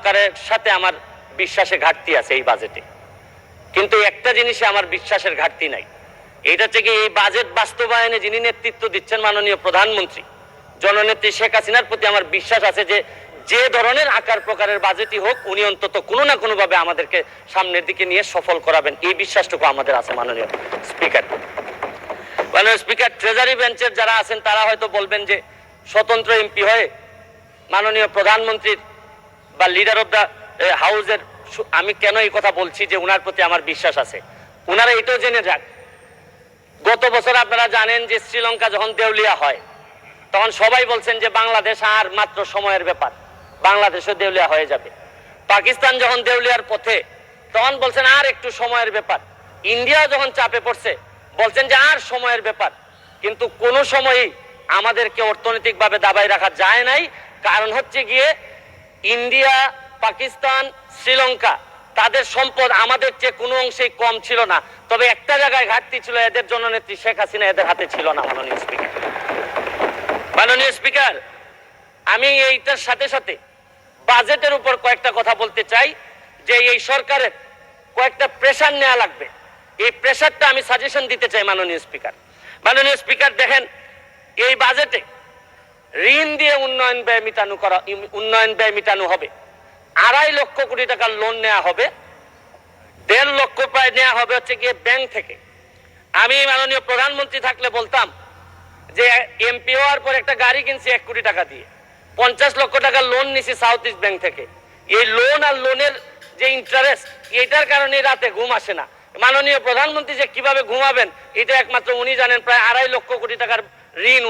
প্রকারের সাথে আমার বিশ্বাসে ঘাটতি আছে এই বাজেটে কিন্তু একটা জিনিসে আমার বিশ্বাসের ঘাটতি নাই। এটা থেকে এই বাজেট বাস্তবায়নে যিনি নেতৃত্ব দিচ্ছেন মাননীয় প্রধানমন্ত্রী, জননেত্রী শেখ হাসিনার প্রতি আমার বিশ্বাস আছে যে যে ধরনের আকার প্রকারের বাজেটই হোক, উনি অন্তত কোনো না কোনোভাবে আমাদেরকে সামনের দিকে নিয়ে সফল করাবেন। এই বিশ্বাসটুকু আমাদের আছে মাননীয় স্পিকার। মাননীয় স্পিকার ট্রেজারি বেঞ্চের যারা আছেন, তারা হয়তো বলবেন যে, স্বতন্ত্র এমপি হয়ে মাননীয় প্রধানমন্ত্রীর বা লিডার অফ দ্য হাউসের সু- আমি কেন এই কথা বলছি যে উনার প্রতি আমার বিশ্বাস আছে? উনারা এটাও জেনে যাক। গত বছর আপনারা জানেন যে শ্রীলঙ্কা যখন দেউলিয়া হয়, তখন সবাই বলছেন যে বাংলাদেশ আর মাত্র সময়ের ব্যাপার। বাংলাদেশও দেউলিয়া হয়ে যাবে। পাকিস্তান যখন দেউলিয়ার পথে, তখন বলছেন আর একটু সময়ের ব্যাপার। ইন্ডিয়া যখন চাপে পড়ছে, বলছেন যে আর সময়ের ব্যাপার। কিন্তু কোনো সময়ই আমাদেরকে অর্থনৈতিকভাবে দাবাই রাখা যায় নাই। কারণ হচ্ছে গিয়ে ইন্ডিয়া, পাকিস্তান, শ্রীলঙ্কা, তাদের সম্পদ আমাদের চেয়ে কোনো অংশেই কম ছিল না। তবে একটা জায়গায় ঘাটতি ছিল, এদের জননেত্রী শেখ হাসিনা এদের হাতে ছিল না, মাননীয় স্পিকার। মাননীয় স্পিকার, আমি এইটার সাথে সাথে বাজেটের উপর কয়েকটা কথা বলতে চাই, যে এই সরকারের কয়েকটা প্রেশার নেওয়া লাগবে। এই প্রেশারটা আমি সাজেশন দিতে চাই, মাননীয় স্পিকার। মাননীয় স্পিকার, দেখেন, এই বাজেটে ঋণ দিয়ে উন্নয়ন ব্যয় মিটানো করা উন্নয়ন ব্যয় মিটানো হবে। আড়াই লক্ষ কোটি টাকার লোন নেওয়া হবে। দেড় লক্ষ প্রায় নেওয়া হবে হচ্ছে গিয়ে ব্যাংক থেকে। আমি মাননীয় প্রধানমন্ত্রী থাকলে বলতাম যে এমপি হওয়ার পর একটা গাড়ি কিনছি এক কোটি টাকা দিয়ে। পঞ্চাশ লক্ষ টাকা লোন নিছি সাউথ ইস্ট ব্যাংক থেকে। এই লোন আর লোনের যে ইন্টারেস্ট এটার কারণে রাতে ঘুম আসে না। মাননীয় প্রধানমন্ত্রী যে কীভাবে ঘুমাবেন, এটা একমাত্র উনি জানেন, প্রায় আড়াই লক্ষ কোটি টাকার ঋণ